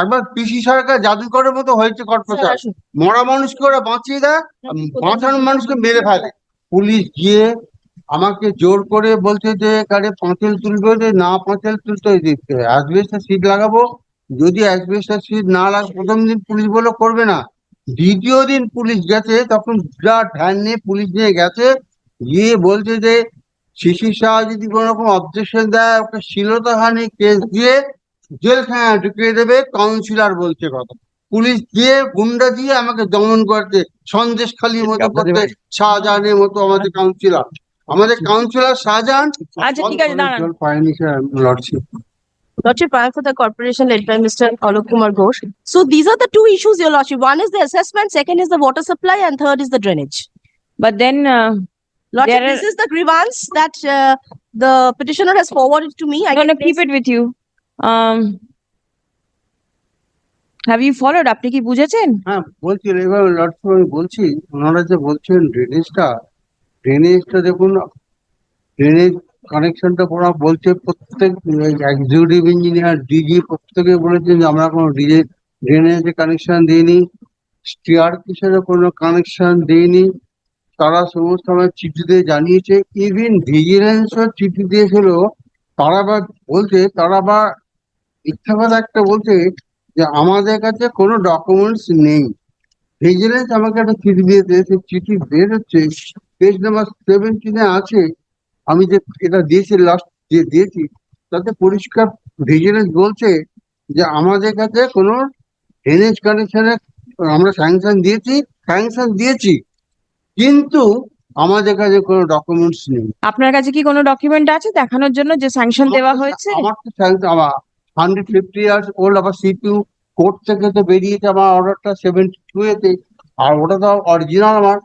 একবার পিসি সরকার জাদুকরের মতো হয়েছে কর্পোরেশন মরা মানুষকে ওরা বাঁচিয়ে দেয় বাঁচানো মানুষকে মেরে ফেলে। পুলিশ গিয়ে আমাকে জোর করে বলছে যে কারে পাঁচিল তুলবে যে না পাঁচিল তুলতে দিচ্ছে। অ্যাসবেস্টার সিট লাগাবো। যদি অ্যাসবেস্টার সিট না লাগে প্রথম দিন পুলিশ বলে করবে না। দ্বিতীয় দিন পুলিশ গেছে তখন বিরাট ভ্যান নিয়ে পুলিশ নিয়ে গেছে। গিয়ে বলছে যে শিশির শাহ যদি কোনো রকম অবজেকশন দেয় ওকে শিলতাহানি কেস দিয়ে জেলখানায় ঢুকিয়ে দেবে কাউন্সিলর বলছে কথা পুলিশ দিয়ে গুন্ডা দিয়ে আমাকে দমন করতে সন্দেশ খালির মতো করতে শাহজাহানের মতো আমাদের কাউন্সিলর আমাদের কাউন্সিলর শাহজাহান আচ্ছা ঠিক আছে দাঁড়ান পায়নি লড়ছি Lordship, am for the corporation led by Mr. Alok Kumar Ghosh. So these are the two issues, Your Lordship. One is the assessment, second is the water supply, and third is the drainage. But then, uh, Lordship, There are- this is the grievance that uh, the petitioner has forwarded to me. I I'm can gonna keep it with you. Have you followed? আপনি কি বুঝেছেন? হ্যাঁ বলছি, এবার লড়ছি আমি বলছি, ওনারা যে বলছেন ড্রেনেজটা ড্রেনেজটা দেখুন ড্রেনেজ কানেকশনটা ওরা বলছে প্রত্যেক এক্সিকিউটিভ ইঞ্জিনিয়ার ডিজি প্রত্যেকে বলেছেন যে আমরা কোনো ডিজে ড্রেনেজে কানেকশন দিইনি স্টিয়ার কিসেরও কোনো কানেকশন দিইনি, তারা সমস্ত আমার চিঠিতে জানিয়েছে ইভিন ভিজিলেন্সও চিঠি দিয়েছিল, তারা আবার বলছে, তারা আবার মিথ্যা কথা একটা বলছে যে আমাদের কাছে কোনো ডকুমেন্টস নেই। ভিজিলেন্স আমাকে একটা চিঠি দিয়েছে সেই চিঠি বের হচ্ছে পেজ নাম্বার সেভেন্টিনে আছে। আমি যে এটা দিয়েছি লাস্ট যে দিয়েছি তাতে পরিষ্কার ভিজিলেন্স বলছে যে আমাদের কাছে কোনো ড্রেনেজ কানেকশনের আমরা স্যাংশন দিয়েছি স্যাংশন দিয়েছি। কিন্তু আমাদের কাছে কোনো ডকুমেন্টস নেই। আপনার কাছে কি কোনো ডকুমেন্ট আছে দেখানোর জন্য যে স্যাংশন দেওয়া হয়েছে? আমার তো sanction hundred fifty years old আবার সিপিউ কোর্ট থেকে তো বেরিয়েছে আমার অর্ডারটা সেভেন্টি টু এতে আর ওটা তো অরিজিনাল আমার।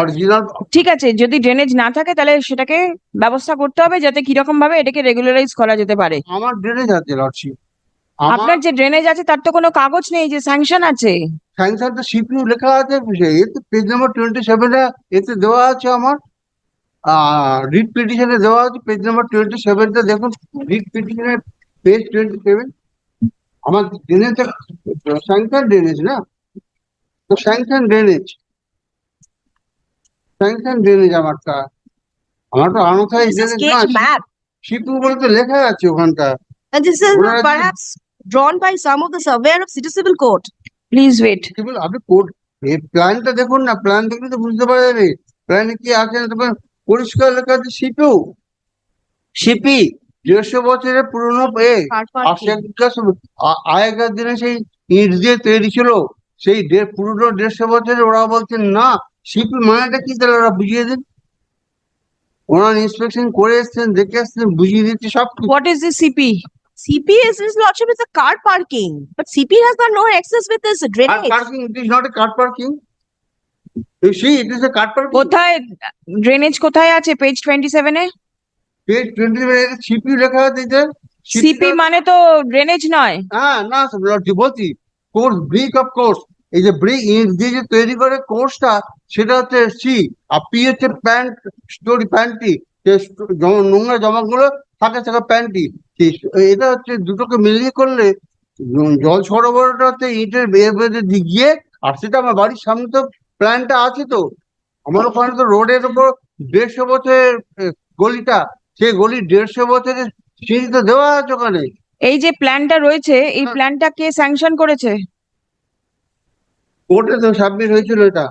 অরিজিনাল ঠিক আছে যদি ড্রেনেজ না থাকে তাহলে সেটাকে ব্যবস্থা করতে হবে যাতে কীরকম ভাবে এটাকে রেগুলারাইজ করা যেতে পারে। আমার ড্রেনেজ আছে লর্ডশিপ। আপনার যে ড্রেনেজ আছে তার তো কোনো কাগজ নেই যে স্যাংশন আছে। স্যাংশন তো সিপিউ লেখা আছে এতে পেজ নাম্বার টোয়েন্টি সেভেনে এতে দেওয়া আছে আমার। রিট পিটিশনে দেওয়া আছে পেজ নাম্বার টোয়েন্টি সেভেনটা দেখুন। রিট পিটিশনের পেজ টোয়েন্টি সেভেন আমার ড্রেনেজ স্যাংশন ড্রেনেজ না তো স্যাংশন ড্রেনেজ স্যাংশন ড্রেনেজ আমারটা আমার তো আনসাই This is ড্রেনেজ না sketch map. সিপিইউ বলে তো লেখা আছে ওখানটা And this is What are the- perhaps drawn by some of the surveyor of city civil court. Please wait কি বল আপনি কোড এই প্ল্যানটা দেখুন না প্ল্যান দেখলে তো বুঝতে পারা যাবে প্ল্যানে কি আছে না তখন পরিষ্কার লেখা আছে সিপিউ সিপি দেড়শো বছরের পুরনো Car parking. আগেকার দিনে সেই ইট দিয়ে তৈরি ছিল সেই পুরনো দেড়শো বছরে ওরা বলছেন না সিপি মানেটা কি তাহলে ওরা বুঝিয়ে দিন ওনারা ইন্সপেকশন করে এসছেন দেখে এসছেন বুঝিয়ে দিচ্ছি সব। What is this CP CP is his lordship is a car parking, but CP has got no access with this drainage. Parking it is not a car parking You see, it is a car parking. কোথায় drainage কোথায় আছে page twenty সেভেনে page twenty CP লেখা যে CP মানে তো drainage নয়। হ্যাঁ না বলছি? কোর্স ব্রিক অফ কোর্স এই যে ব্রিক ইট দিয়ে যে তৈরি করে কোর্সটা সেটা হচ্ছে সি আর পি হচ্ছে প্যান্ট স্টোরি জমা- নোংরা জামাগুলো থাকে থাকে প্যান্টটি সেই- এটা হচ্ছে দুটোকে মিলিয়ে করলে জল সরবরাহটা হচ্ছে ইটের বেয়ে বেঁধে গিয়ে আর সেটা আমার বাড়ির সামনে তো প্ল্যানটা আছে তো। আমার ওখানে তো রোডের উপর দেড়শো বছরের গলিটা। সেই গলি দেড়শো বছরের সিঁড়ি তো দেওয়া আছে ওখানে। এই যে প্ল্যানটা রয়েছে এই হ্যাঁ। প্ল্যানটা কে স্যাংশন করেছে? কোর্টে তো সাবমিট হয়েছিল এটা।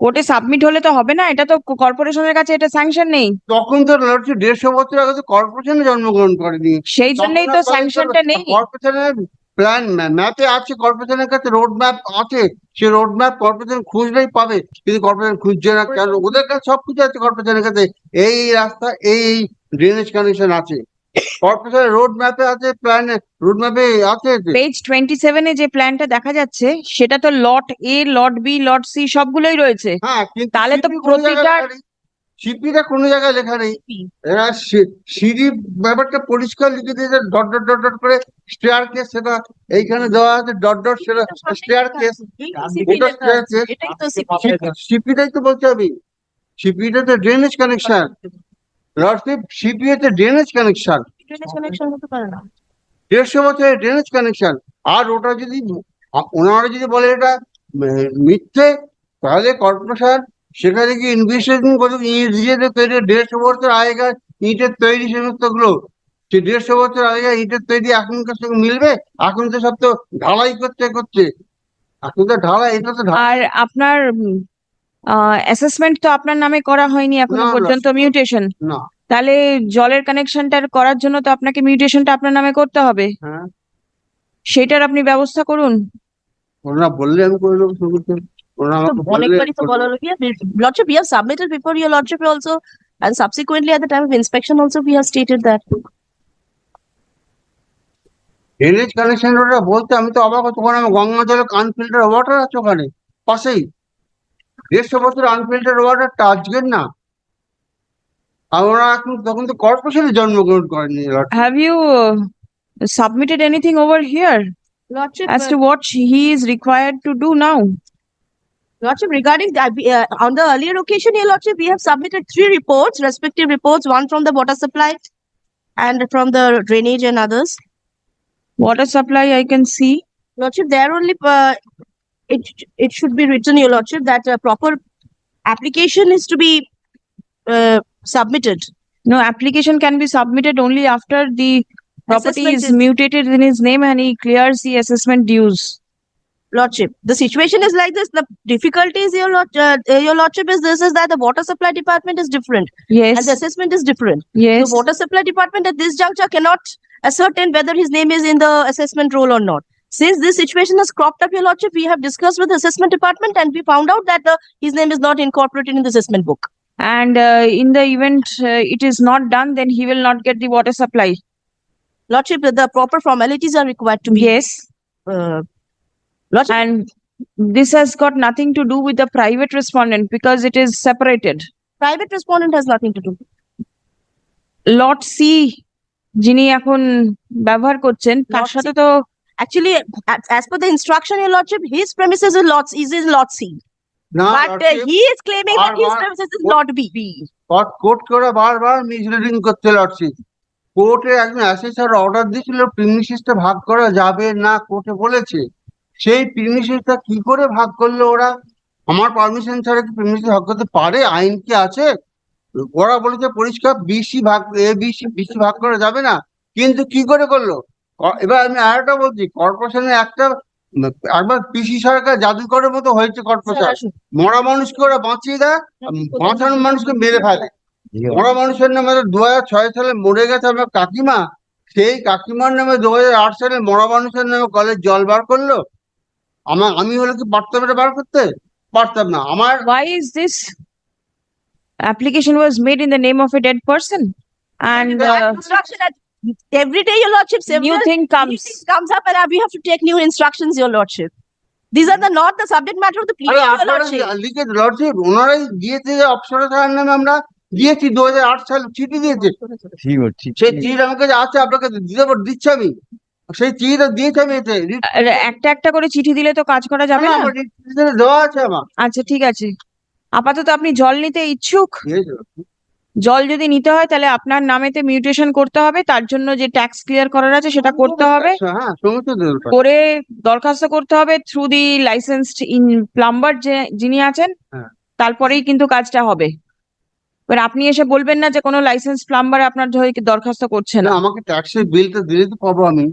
কোর্টে সাবমিট হলে তো হবে না এটা তো কর্পোরেশনের কাছে এটা স্যাংশন নেই। তখন তো লড়ছে দেড়শো বছর আগে তো কর্পোরেশনে জন্মগ্রহণ করেনি। সেই জন্যই তো স্যাংশনটা নেই। কর্পোরেশনের প্ল্যান ম্যাপে আছে কর্পোরেশনের কাছে রোড ম্যাপ আছে সে রোড ম্যাপ কর্পোরেশন খুঁজলেই পাবে কিন্তু কর্পোরেশন খুঁজছে না কেন? ওদের কাছে সবকিছু আছে কর্পোরেশনের কাছে এই রাস্তা এই এই ড্রেনেজ কানেকশন আছে। কর্পোরেশনের রোড ম্যাপে আছে প্ল্যান রোড ম্যাপে আছে পেজ টোয়েন্টি সেভেনে যে প্ল্যানটা দেখা যাচ্ছে সেটা তো lot A lot B lot C সবগুলোই রয়েছে। হ্যাঁ তাহলে তো প্রতিটা- নেই। কোনো জায়গায় লেখা নেই। এরা সিঁড়ি ব্যাপারটা পরিষ্কার লিখে দিয়েছে ডট ডট ডট ডট করে স্টেয়ার কেস সেটা এইখানে দেওয়া আছে ডট ডট সেটা স্টেয়ার কেস। এটাই তো বলতে হবে সিপিটা তো ড্রেনেজ কানেকশন লর্ডশিপ সিপি হচ্ছে ড্রেনেজ কানেকশন। দেড়শো বছরের ড্রেনেজ কানেকশন আর ওটা যদি ওনারা যদি বলে এটা মিথ্যে তাহলে কর্পোরেশন সেখানে কি ইনভেস্টিগেশন করে ইট দিয়ে তৈরি দেড়শো বছর আগেকার ইটের তৈরি সমস্তগুলো সে দেড়শো বছর আগেকার ইটের তৈরি এখনকার সঙ্গে মিলবে? এখন তো সব তো ঢালাই করতে করছে এখন তো ঢালাই এটা তো আর আপনার অ্যাসেসমেন্ট তো আপনার নামে করা হয়নি এখনও। পর্যন্ত মিউটেশন না। তাহলে জলের কানেকশনটা করার জন্য তো আপনাকে মিউটেশনটা আপনার নামে করতে হবে। হ্যাঁ। সেটার আপনি ব্যবস্থা করুন। ওনারা বললে আমি করে দেবো সবুজে ওনারা তো আমাকে বললে অনেকবারই তো করে বলা দেবো। হলো yeah, lordship we have submitted before your lordship also and subsequently at the time of inspection also we have stated that drainage connection ওটা বলতে আমি তো অবাক হতো ওখানে আমার গঙ্গা জলে আনফিল্টার ওয়াটার আছে ওখানে পাশেই দেড়শো বছর আনফিল্টার ওয়াটারটা আজকের না আর ওরা এখন তখন তো কর্পোরেশনে জন্মগ্রহণ করেনি Have you uh, submitted anything over here lordship as uh, to what he is required to do now? Lordship regarding uh, on the earlier occasion your lordship we have submitted three reports respective reports one from the water supply and from the drainage and others Water supply, I can see. lordship there only uh, it it should be written your lordship that a proper application is to be uh, submitted No, application can be submitted only after the property Assessment is is- mutated in his name and he clears the assessment dues. Lordship. The situation is like this. The difficulty is your lord uh, your lordship is this is that the water supply department is different. Yes, and the assessment is different. Yes. the water supply department at this juncture cannot ascertain whether his name is in the assessment roll or not. Since this situation has cropped up your lordship we have discussed with the assessment department and we found out that the, his name is not incorporated in the assessment book. And uh, in the event uh, it is not done, then he will not get the water supply. lordship the, the proper formalities are required to be Yes, uh, lordship and this has got nothing to do with the private respondent because it is separated. private respondent has nothing to do Lot C যিনি এখন ব্যবহার করছেন তার সাথে তো actually as, per the instruction your lordship his premises is lot is in lot c না but uh, he is claiming that his Bar- bar- premises is lot b court করে বারবার মিসলিডিং করতে লাগছে কোর্টে একজন অ্যাসেসর অর্ডার দিয়েছিল প্রিমিসিসটা ভাগ করা যাবে না কোর্টে বলেছে সেই প্রিমিসিসটা কি করে ভাগ করল ওরা? আমার পারমিশন ছাড়া কি প্রিমিসিস ভাগ করতে পারে? আইন কি আছে? ওরা বলেছে পরিষ্কার বিসি ভাগ এ বিসি বিসি ভাগ করা যাবে না। কিন্তু কি করে করল? এবার আমি আরেকটা বলছি কর্পোরেশনের একটা একবার পিসি সরকার জাদুকরের মতো হয়েছে কর্পোরেশন মরা মানুষকে ওরা বাঁচিয়ে দেয় বাঁচানো মানুষকে মেরে ফেলে। মরা মানুষের নামে দু হাজার ছয় সালে মরে গেছে আমার কাকিমা। সেই কাকিমার নামে দু হাজার আট সালে মরা মানুষের নামে কলেজ জল বার করল। আমার আমি হলে কি পারতাম এটা বার করতে পারতাম না আমার why is this application was made in the name of a dead person? And uh, every day, your lordship, new thing comes. comes up and uh, we have to take new instructions, your lordship. These are the not the subject matter of the plea, your lordship. লিখে lordship ওনারাই দিয়েছে যে অপসরা স্যারের নামে আমরা দিয়েছি দু হাজার আট সালে চিঠি দিয়েছে সেই চিঠি আমাকে যে আছে আপনাকে দিতে দিচ্ছি আমি সেই চিঠিটা দিয়েছি আমি এতে। একটা একটা করে চিঠি দিলে তো কাজ করা যাবে না, দেওয়া আছে আমার। আচ্ছা ঠিক আছে। আপাতত আপনি জল নিতে ইচ্ছুক? জল যদি নিতে হয় তাহলে আপনার নামেতে মিউটেশন করতে হবে তার জন্য যে ট্যাক্স ক্লিয়ার করার আছে সেটা করতে হবে। হ্যাঁ করে দরখাস্ত করতে হবে through the licensed in plumber যে যিনি আছেন হ্যাঁ। তারপরেই কিন্তু কাজটা হবে। এবার আপনি এসে বলবেন না যে কোনো লাইসেন্স প্লাম্বার আপনার দরখাস্ত করছে না। না আমাকে ট্যাক্সের বিলটা দিলে তো পাবো আমি।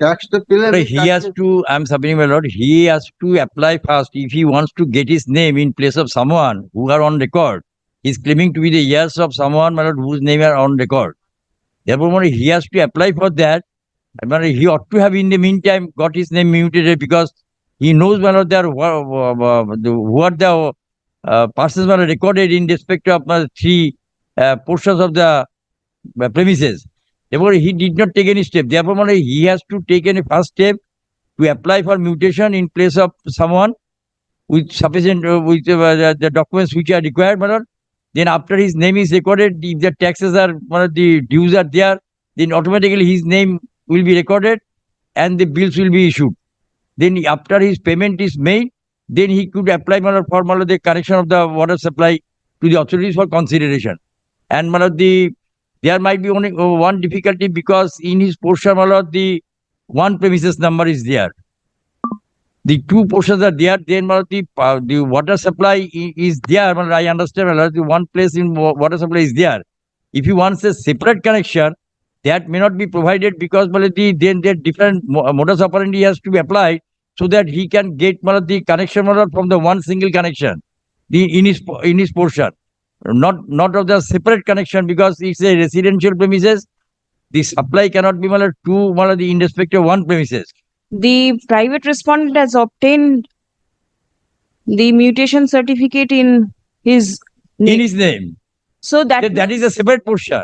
the pillar. But he has to, I'm submitting my lord, he has to apply first if he wants to get his name in place of someone who are on record. He's claiming to be the heirs of someone, my lord, whose name are on record. Therefore, he has to apply for that. And he ought to have, in the meantime, got his name mutated because he knows, my lord, there what the uh, persons were recorded in respect of uh, three uh, portions of the uh, premises. Therefore, he did not take any step. Therefore, he has to take any first step to apply for mutation in place of someone with sufficient, uh, with uh, the, the documents which are required. Then after his name is recorded, if the taxes are, one of the dues are there, then automatically his name will be recorded and the bills will be issued. Then after his payment is made, then he could apply, for, the correction of the water supply to the authorities for consideration. And, my lord, the there might be only uh, one difficulty because in his portion, my lord, the one premises number is there. The two portions are there, then the, uh, the water supply is there, I understand, the one place in water supply is there. If you want a separate connection, that may not be provided because the, then there different mo- modus operandi has to be applied so that he can get the connection from the one single connection, the, in his, in his portion not not of the separate connection because it's a residential premises. The supply cannot be mala two mala the irrespective one premises. The private respondent has obtained the mutation certificate in his name. In his name. So that that, that is a separate portion.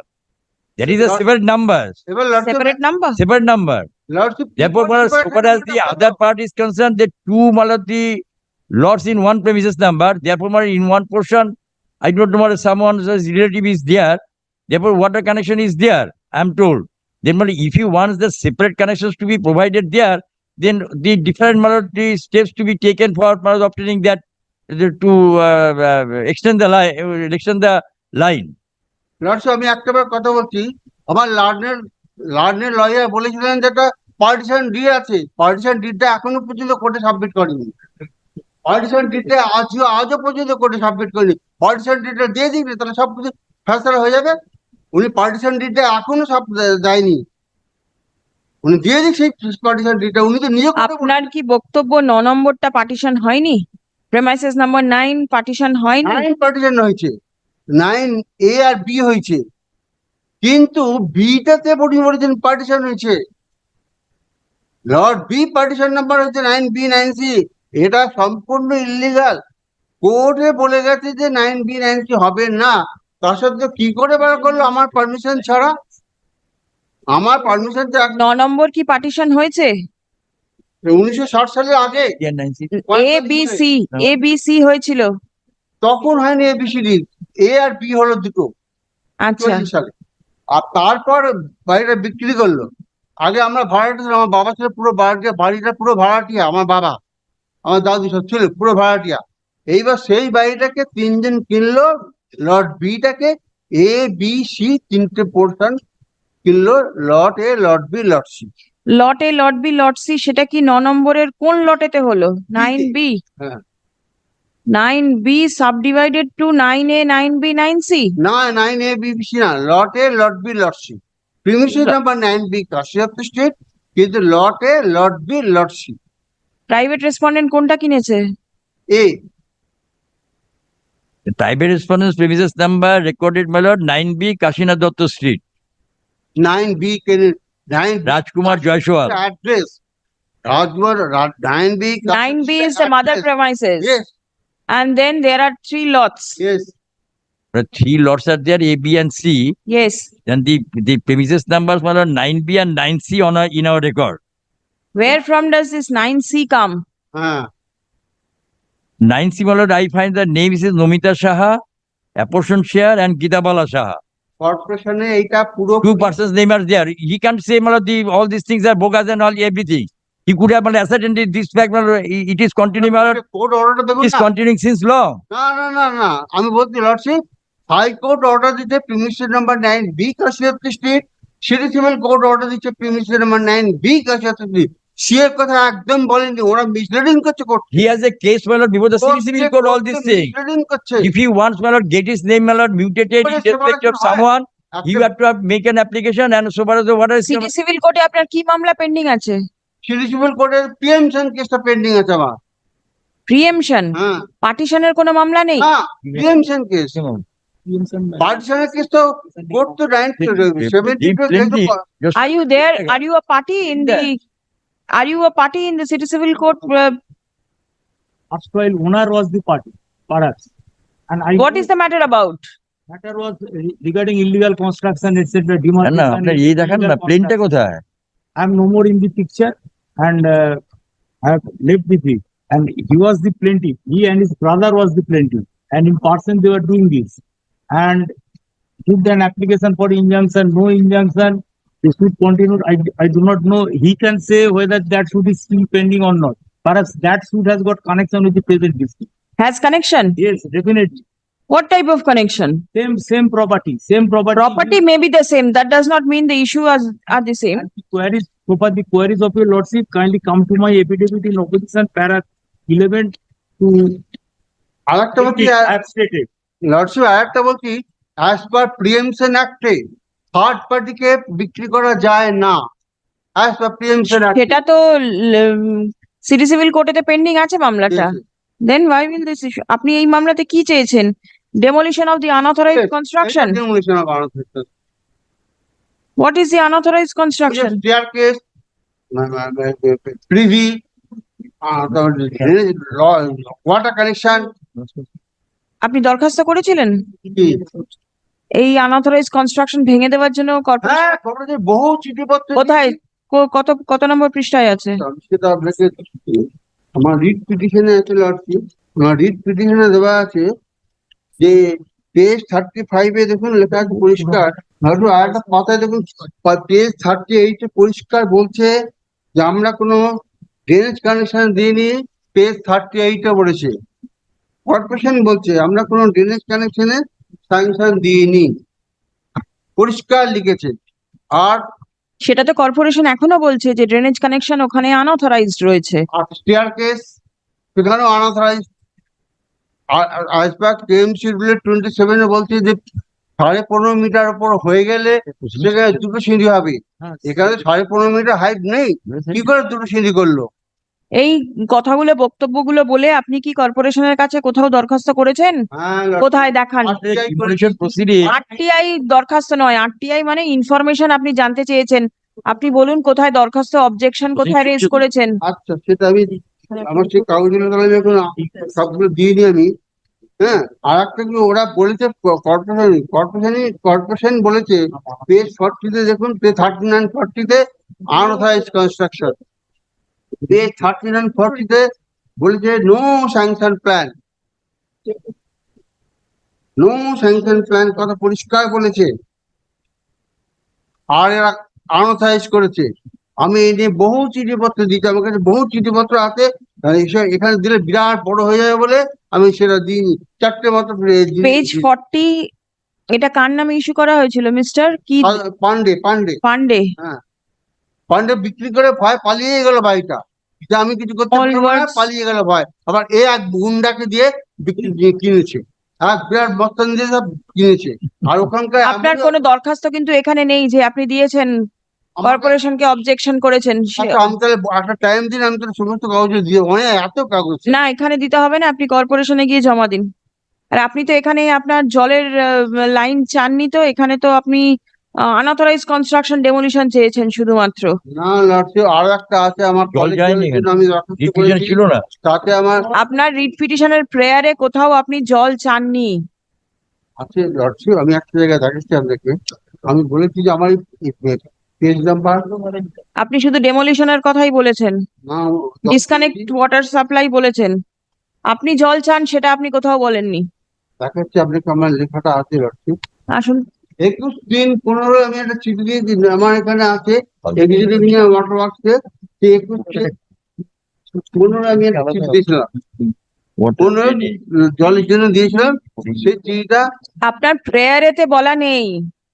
That is a Lord, separate number. Separate number. Separate number. Lordship. Therefore, as far as the other part is concerned, the two Malati lots in one premises number, therefore, in one portion, I don't know whether someone's relative is there. Therefore, water connection is there. I'm told. Then, if you want the separate connections to be provided there, then the different the steps to be taken for obtaining that the, to uh, uh, extend the line, uh, extend the line. Lordship আমি একটাবার কথা বলছি আমার লার্নের লার্নের lawyer বলেছিলেন যেটা partition D আছে partition ডিটা এখনও পর্যন্ত কোর্টে সাবমিট করেনি পার্টিশন ডিটা আজও আজও পর্যন্ত কোর্টে সাবমিট করেনি। পার্টিশন ডিটা দিয়ে দিবি তাহলে সব কিছু ফেসলা হয়ে যাবে। উনি পার্টিশন ডিটা এখনও সব দেয়নি। উনি দিয়ে দিক সেই পার্টিশন ডিটা উনি তো নিজে আপনার কি বক্তব্য ন নম্বরটা পার্টিশন হয়নি? প্রেমাইসেস নাম্বার নাইন পার্টিশন হয়নি? নাইন পার্টিশন হয়েছে। নাইন এ আর বি হয়েছে। কিন্তু বিটাতে বলেছেন পার্টিশন হয়েছে। লর্ড বি পার্টিশন নাম্বার হচ্ছে নাইন বি নাইন সি এটা সম্পূর্ণ ইলিগাল কোর্টে বলে গেছে যে নাইন বি নাইন সি হবে না। তা সত্ত্বেও কি করে বার করল আমার পারমিশন ছাড়া? আমার পারমিশন তো ন নম্বর কি পার্টিশন হয়েছে? উনিশশো ষাট সালের আগে. A B C A B C হয়েছিল। তখন হয়নি এবিসিডি এ আর বি হলো দুটো। আচ্ছা। সালে। আর তারপর বাড়িটা বিক্রি করল। আগে আমরা ভাড়াটা আমার বাবা ছিল পুরো বাড়িটা বাড়িটা পুরো ভাড়াটিয়া আমার বাবা। আমার দাদু সব ছিল পুরো ভাড়াটিয়া। এইবার সেই বাড়িটাকে তিনজন কিনলো লট বিটাকে এ বি সি তিনটে পোর্শন কিনলো lot A lot B lot C lot A lot B lot C সেটা কি ন নম্বরের কোন লটেতে হলো? নাইন বি হ্যাঁ। Nine B sub divided to nine A nine B nine C না নাইন এ বি সি না lot A lot B lot C premises number nine B কাশিয়াপ স্টেট কিন্তু lot A lot B lot C private respondent কোনটা কিনেছে A The private respondent's premises number recorded my lord nine B Kashina Dotto Street, nine B nine Rajkumar Joshua. address. Rajwar, nine B. Nine B is the mother premises Yes, and then there are three lots yes. The three lots are there, A, B and C. yes Then the, the premises numbers my lord nine B and nine C on our, in our record. Where from does this nine c come হ্যাঁ Nine C I find the name is Nomita Shaha, apportion share and Gitabala Shaha. পুরো Two persons name are there. He can't say my the, all these things are bogus and all everything. He could have ascertained it, this fact it it is continuing অর্ডারটা দেখুন it is continuing since long. না না না না আমি বলছি lordship high court order দিচ্ছে premises number nine B কাশিয়াত street city civil court order দিচ্ছে প্রিমিশন নাম্বার নাইন বি কাশিয়াত সে কথা একদম বলেন ওরা মিসলিডিং করছে he has a case man all this thing misleading করছে। If he wants man of gate of mutated inspect of someone make an application and supervisor what city civil কোর্টে আপনার কি মামলা পেন্ডিং আছে? সিটি সিভিল কোর্টে pending আছে আমার। প্রিএমশন হ্যাঁ। পার্টিশনের কোনো মামলা নেই? না are you there party in the are you a party in the city civil court? uh, erstwhile owner was the party, perhaps. And I. What is the matter about? Matter was re- regarding illegal construction, etc. না, না, demarcation, আপনার এই দেখান না, illegal প্লেনটা construction. কোথায়? I am no more in the picture and uh, I have left the field. And he was the plaintiff, he and his brother was the plaintiff. And in person, they were doing this. And did an application for injunction, no injunction, the suit continued. I, I do not know. He can say whether that suit is still pending or not. Perhaps that suit has got connection with the present dispute. Has connection? Yes, definitely. What type of connection? Same, same property, same property. Property may be the same. That does not mean the issue as are the same. And the queries, property queries of your lordship kindly come to my affidavit in opposition para eleven to আর একটা বলছি I have stated. Lordship আর একটা বলছি as per প্রিএমশন অ্যাক্টে third পার্টিকে বিক্রি করা যায় না। As per প্রিএমশন সেটা তো সিটি সিভিল কোর্টেতে পেন্ডিং আছে মামলাটা। Then why will this issue আপনি এই মামলাতে কি চেয়েছেন? Demolition of the unauthorised construction demolition of আনার what is the unauthorised construction drainage, law- water connection, আপনি দরখাস্ত করেছিলেন? এই আনঅথরাইজড কনস্ট্রাকশন ভেঙে দেওয়ার জন্য কর্পোরেশন হ্যাঁ, বহু চিঠিপত্র কোথায়? কত কত নম্বর পৃষ্ঠায় আছে? সেটা আপনাকে আমার রিট পিটিশনে আছে লর্ডশিপ আমার রিট পিটিশনে দেওয়া আছে যে পেজ থার্টি ফাইভে দেখুন লেখা আছে পরিষ্কার। আর একটা পাতায় দেখুন পেজ থার্টি এইটে পরিষ্কার বলছে যে আমরা কোনো ড্রেনেজ কানেকশন দিইনি পেজ থার্টি এইটে বলেছে কর্পোরেশন বলছে আমরা কোনো ড্রেনেজ কানেকশনে স্যাংশন দিইনি। পরিষ্কার লিখেছে। আর সেটা তো কর্পোরেশন এখনও বলছে যে ড্রেনেজ কানেকশন ওখানে আনঅথরাইজড রয়েছে। আর স্টেয়ারকেস সেখানেও আনঅথরাইজ আজ পাক কেএমসি রুলের টোয়েন্টি সেভেনে বলছে যে সাড়ে পনেরো মিটার উপর হয়ে গেলে সেখানে দুটো সিঁড়ি হবে। এখানে সাড়ে পনেরো মিটার হাইট নেই। কি করে দুটো সিঁড়ি করল? এই কথাগুলো বক্তব্যগুলো বলে আপনি কি কর্পোরেশনের কাছে কোথাও দরখাস্ত করেছেন? হ্যাঁ কোথায় দেখান? আরটিআই দরখাস্ত নয় আরটিআই মানে ইনফরমেশন আপনি জানতে চেয়েছেন। আপনি বলুন কোথায় দরখাস্ত অবজেকশন কোথায় রেজ করেছেন? আচ্ছা সেটা আমি আমার সেই কাগজগুলো তাহলে এখন সবগুলো দিইনি আমি। হ্যাঁ আর একটা কি ওরা বলেছে কর্পোরেশন কর্পোরেশন কর্পোরেশন বলেছে পেজ ফর্টিতে দেখুন page thirty nine ফর্টিতে unauthorise construction page thirty nine ফর্টিতে বলেছে no sanction plan no sanction plan কথা পরিষ্কার বলেছে। আর এরা আনঅথরাইজ করেছে। আমি এই নিয়ে বহু চিঠিপত্র দিতে আমার কাছে বহু চিঠিপত্র আছে। এখানে দিলে বিরাট বড় হয়ে যাবে বলে আমি সেটা দিইনি। চারটে মতো পেজ ফর্টি এটা কার নামে ইস্যু করা হয়েছিল মিস্টার কি পান্ডে পান্ডে। পান্ডে। পান্ডে বিক্রি করে ভয় পালিয়ে গেল বাড়িটা। যে আমি কিছু করতে পারব না পালিয়ে গেল ভয়। আবার এ এক গুন্ডাকে দিয়ে বিক্রি কিনেছে। এক বিরাট বস্তান দিয়ে সব কিনেছে। আর ওখানকার আপনার কোনো দরখাস্ত কিন্তু এখানে নেই যে আপনি দিয়েছেন কর্পোরেশনকে অবজেকশন করেছেন আচ্ছা, আমি তাহলে একটা টাইম দিন আমি তাহলে সমস্ত কাগজ দিয়ে অনেক এত কাগজ। না এখানে দিতে হবে না আপনি কর্পোরেশনে গিয়ে জমা দিন। আর আপনি তো এখানে আপনার জলের লাইন চাননি তো এখানে তো আপনি আনঅথরাইজ কনস্ট্রাকশন ডেমোলিশন চেয়েছেন শুধুমাত্র। না লর্ডশিপ আরও একটা আছে আমার জল যায়নি। আমি দরখাস্ত Diffusion করেছি। ছিল না। তাতে আমার আপনার রিট পিটিশনের প্রেয়ারে কোথাও আপনি জল চাননি? আছে লর্ডশিপ আমি একটা জায়গায় দেখাচ্ছি আপনাকে। আমি বলেছি যে আমার পেজ নাম্বার আপনি শুধু ডেমোলিশনের কথাই বলেছেন। না ডিসকানেক্ট ওয়াটার সাপ্লাই বলেছেন। আপনি জল চান সেটা আপনি কোথাও বলেননি। দেখাচ্ছি আপনাকে আমার লেখাটা আছে লর্ডশিপ আসুন। একুশ দিন পনেরো আমি একটা চিঠি দিয়েছি আমার এখানে আছে এক্সিকিউটিভ ওয়াটার ওয়ার্কসে একুশ পনেরো আমি একটা চিঠি দিয়েছিলাম। পনেরো জলের জন্য দিয়েছিলাম সেই চিঠিটা আপনার প্রেয়ারেতে বলা নেই।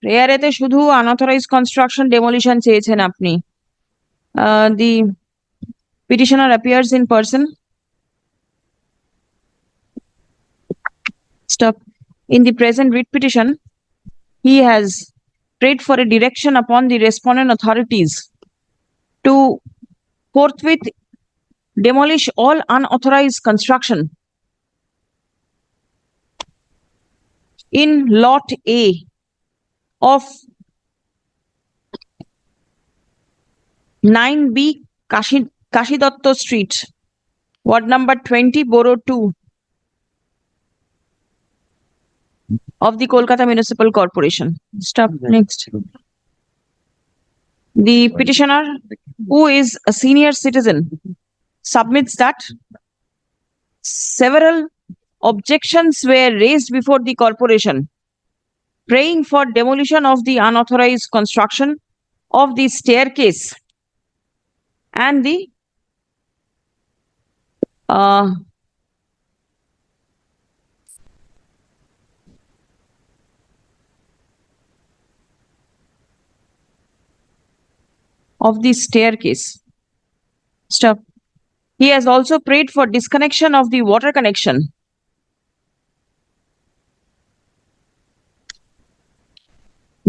প্রেয়ারেতে শুধু আনঅথরাইজ কনস্ট্রাকশন ডেমোলিশন চেয়েছেন আপনি। The petitioner appears in person the present writ petition, he has prayed for a direction upon the respondent authorities to forthwith demolish all unauthorized construction in Lot A of 9B Kashi, Kashidatto Street, ward number 20, Borough 2 of the Kolkata Municipal Corporation. Stop next. The petitioner, who is a senior citizen, submits that several objections were raised before the corporation praying for demolition of the unauthorized construction of the staircase and the uh, of the staircase. Stop. He has also prayed for disconnection of the water connection.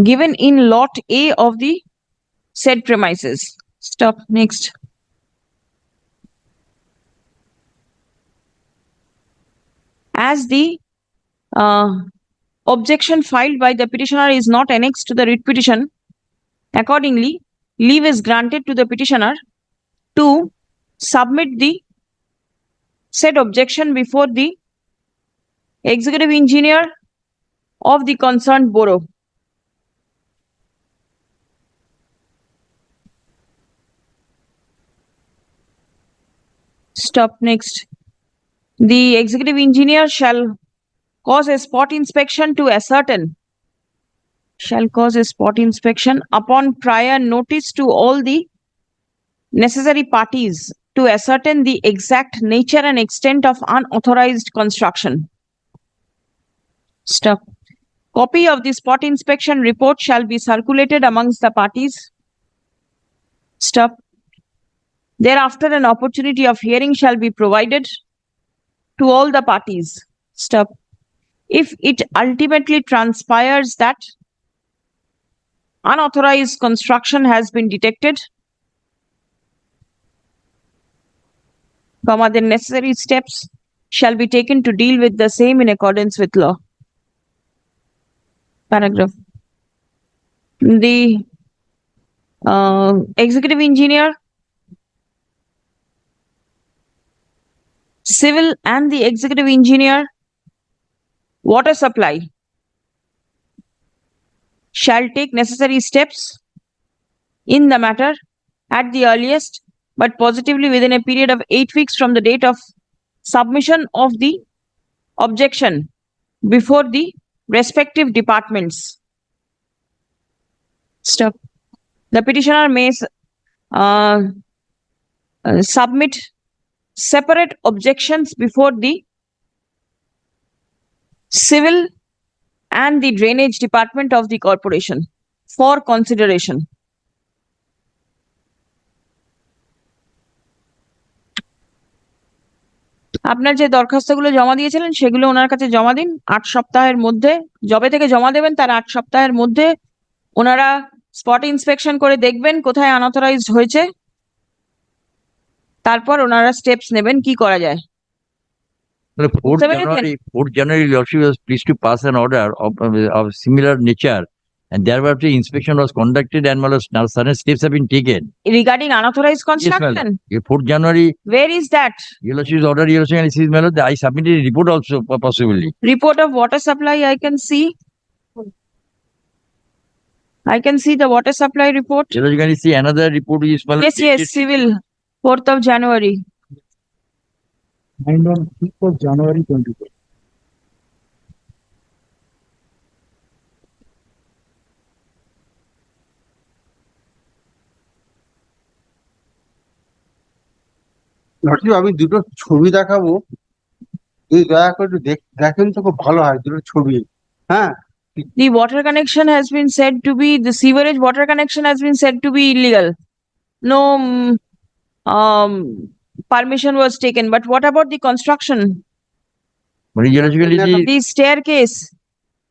Given in lot A of the said premises. Stop. Next. As the uh, objection filed by the petitioner is not annexed to the writ petition, accordingly, leave is granted to the petitioner to submit the said objection before the executive engineer of the concerned borough. Stop next. The executive engineer shall cause a spot inspection to ascertain shall cause a spot inspection upon prior notice to all the necessary parties to ascertain the exact nature and extent of unauthorized construction. Stop. Copy of the spot inspection report shall be circulated amongst the parties. Stop. Thereafter, an opportunity of hearing shall be provided to all the parties. Stop. If it ultimately transpires that unauthorized construction has been detected, comma, the necessary steps shall be taken to deal with the same in accordance with law. Paragraph. The uh, executive engineer, civil and the executive engineer, water supply shall take necessary steps in the matter at the earliest, but positively within a period of eight weeks from the date of submission of the objection before the respective departments. Stop. The petitioner may uh, uh, submit separate objections before the civil and the drainage department of the corporation for consideration. আপনার যে দরখাস্তগুলো জমা দিয়েছিলেন, সেগুলো ওনার কাছে জমা দিন। আট সপ্তাহের মধ্যে জবে থেকে জমা দেবেন, তার আট সপ্তাহের মধ্যে ওনারা স্পট ইন্সপেকশন করে দেখবেন কোথায় আনঅথরাইজড হয়েছে। তারপর ওনারা স্টেপস নেবেন, কি করা যায়। The 4th January, 4th January, your was pleased to pass an order of, of, similar nature and thereafter inspection was conducted and now certain steps have been taken. Regarding unauthorized construction? Yes, 4th January. Where is that? Your Lordship's order, Your and it says, my Lord, I submitted a report also possibly. Report of water supply I can see. I can see the water supply report. Your you can see another report? Is yes, yes, civil. 4th of January And on fifth of January twenty-four. Lordship আমি দুটো ছবি দেখাবো যদি দয়া করে একটু দেখ- দেখেন তো খুব ভালো হয় দুটো ছবি হ্যাঁ the water connection has been said to be the sewerage water connection has been said to be illegal no mm, um permission was taken but what about the construction But the, the staircase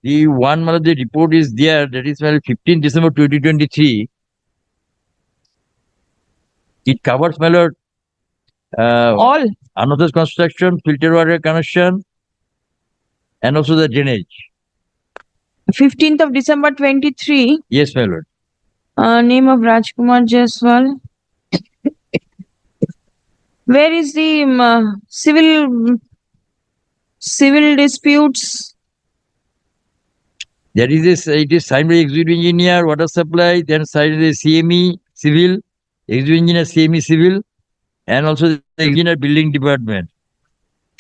the one, my the report is there, that is well, fifteen December twenty twenty-three. It covers, my lord, uh, all another construction, filter water connection, and also the drainage. 15th of december 23 Yes, my lord. Uh, name of Rajkumar Jaiswal. Where is the um, uh, civil civil disputes? That is this, it is signed by executive engineer, water supply, then signed by CME, civil, executive engineer, CME, civil, and also the engineer building department.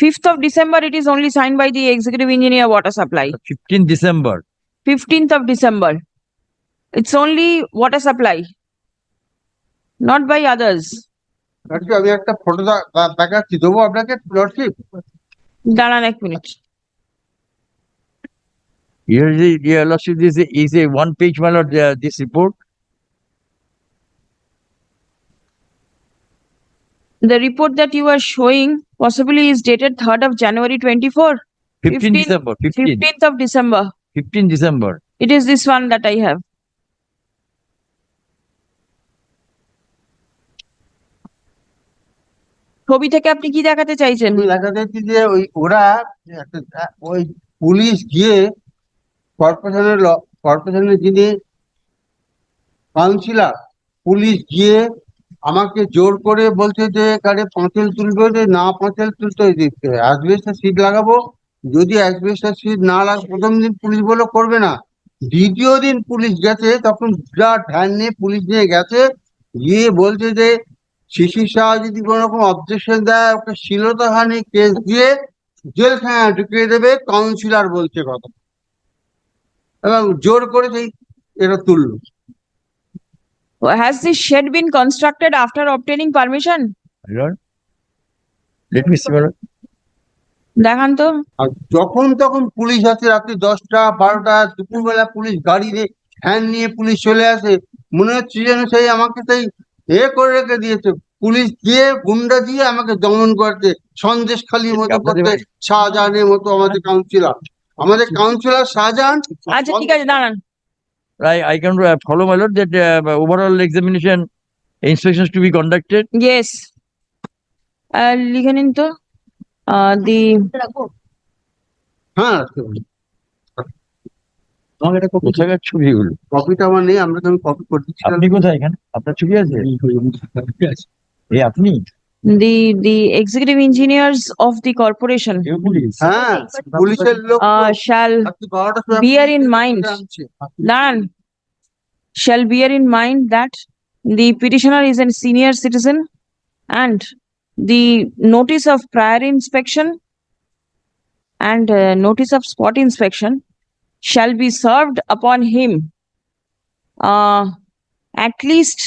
5th of December, it is only signed by the executive engineer water supply. Fifteenth December, 15th of December. It's only water supply. Not by others. Lordship আমি একটা photo দেখাচ্ছি দেবো আপনাকে lordship দাঁড়ান এক minute here is, the- your lordship, this is a one page, my lord, uh, this report. The report that you are showing possibly is dated third of January twenty-four, 15 15 December, 15, fifteenth of December. 15 December. It is this one that I have. ছবি থেকে আপনি কি দেখাতে চাইছেন? আমি দেখা যাচ্ছে যে ওই ওরা ওই পুলিশ গিয়ে কর্পোরেশনের কর্পোরেশনের যিনি কাউন্সিলর, পুলিশ গিয়ে আমাকে জোর করে বলছে যে গাড়ি পাঁচিল তুলবে, যে না পাঁচিল তুলতে দিচ্ছে অ্যাসবেস্টার সিট লাগাবো। যদি অ্যাসবেস্টার সিট না লাগ প্রথম দিন পুলিশ বলে করবে না। দ্বিতীয় দিন পুলিশ গেছে, তখন বিরাট ভ্যান নিয়ে পুলিশ নিয়ে গেছে, গিয়ে বলছে যে শিশির শাহ যদি কোনো রকম অবজেকশন দেয় ওকে শিলতাহানি কেস দিয়ে জেলখানায় ঢুকিয়ে দেবে কাউন্সিলর বলছে কথা এবং জোর করে সেই এটা তুললো Has this shed been constructed after obtaining permission? My lord. Let me see. দেখান তো আর যখন তখন পুলিশ আসে রাত্রি দশটা বারোটা দুপুরবেলা পুলিশ গাড়ি নিয়ে ভ্যান নিয়ে পুলিশ চলে আসে মনে হচ্ছে যেন সেই আমাকে সেই এ করে রেখে দিয়েছে। পুলিশ দিয়ে গুন্ডা দিয়ে আমাকে দমন করতে সন্দেশ খালির মতো করতে শাহজাহানের মতো আমাদের কাউন্সিলর। আমাদের কাউন্সিলর শাহজাহান আচ্ছা ঠিক আছে দাঁড়ান। I, I can uh, follow, my lord, that uh, overall examination inspections to be conducted. Yes. Uh, লিখে নিন তো। Uh, the হ্যাঁ রাখতে পারি। আমাকে একটা কপি কোথাকার ছবিগুলো কপিটা আমার নেই আমরা যখন কপি করে দিচ্ছিলাম আপনি কোথায় এখানে আপনার ছবি আছে এই আপনি the the executive engineers of the corporation কেউ পুলিশ হ্যাঁ পুলিশের লোক তো uh, shall রাত্রি বারোটার সময় bear in পুলিশ mind আনছে। Nan shall bear in mind that the petitioner is a senior citizen and the notice of prior inspection and uh, notice of spot inspection shall be served upon him. Uh, at least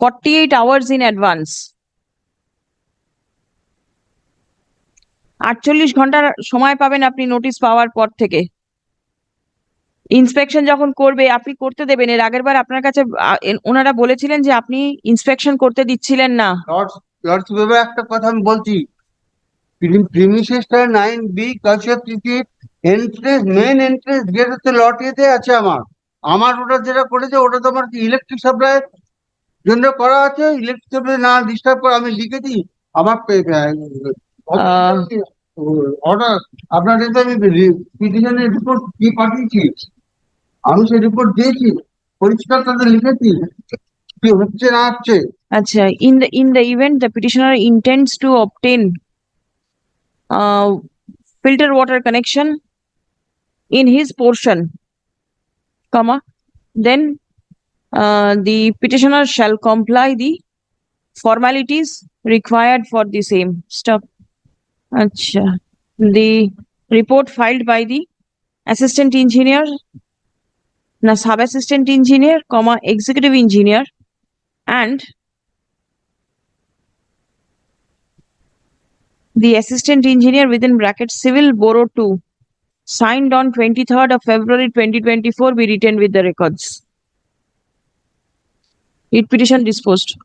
48 hours in advance. আটচল্লিশ ঘণ্টার সময় পাবেন আপনি notice পাওয়ার পর থেকে। Inspection যখন করবে আপনি করতে দেবেন। এর আগের বার আপনার কাছে ওনারা বলেছিলেন যে আপনি ইন্সপেকশন করতে দিচ্ছিলেন না। একটা কথা আমি বলছি। প্রিমিসেসটা nine B ticket entrance main entrance gate হচ্ছে লট এতে আছে আমার। আমার ওটা যেটা করেছে ওটা তো আমার ইলেকট্রিক সাপ্লাই জন্য করা আছে। ইলেকট্রিক সাপ্লাই না ডিস্টার্ব করে আমি লিখেছি। আমার অর্ডার আপনার কাছে আমি পিটিশনের রিপোর্ট কি পাঠিয়েছি? আমি সেই রিপোর্ট দিয়েছি পরিষ্কার তাদের লিখেছি কি হচ্ছে না হচ্ছে। আচ্ছা the in the event the petitioner intends to obtain uh, filter water connection in his portion comma then uh, the petitioner shall comply the formalities required for the same stop acha the report filed by the assistant engineer na sub assistant engineer comma executive engineer and the assistant engineer within bracket civil borough 2 signed on 23rd of February 2024 be written with the records. Read petition disposed.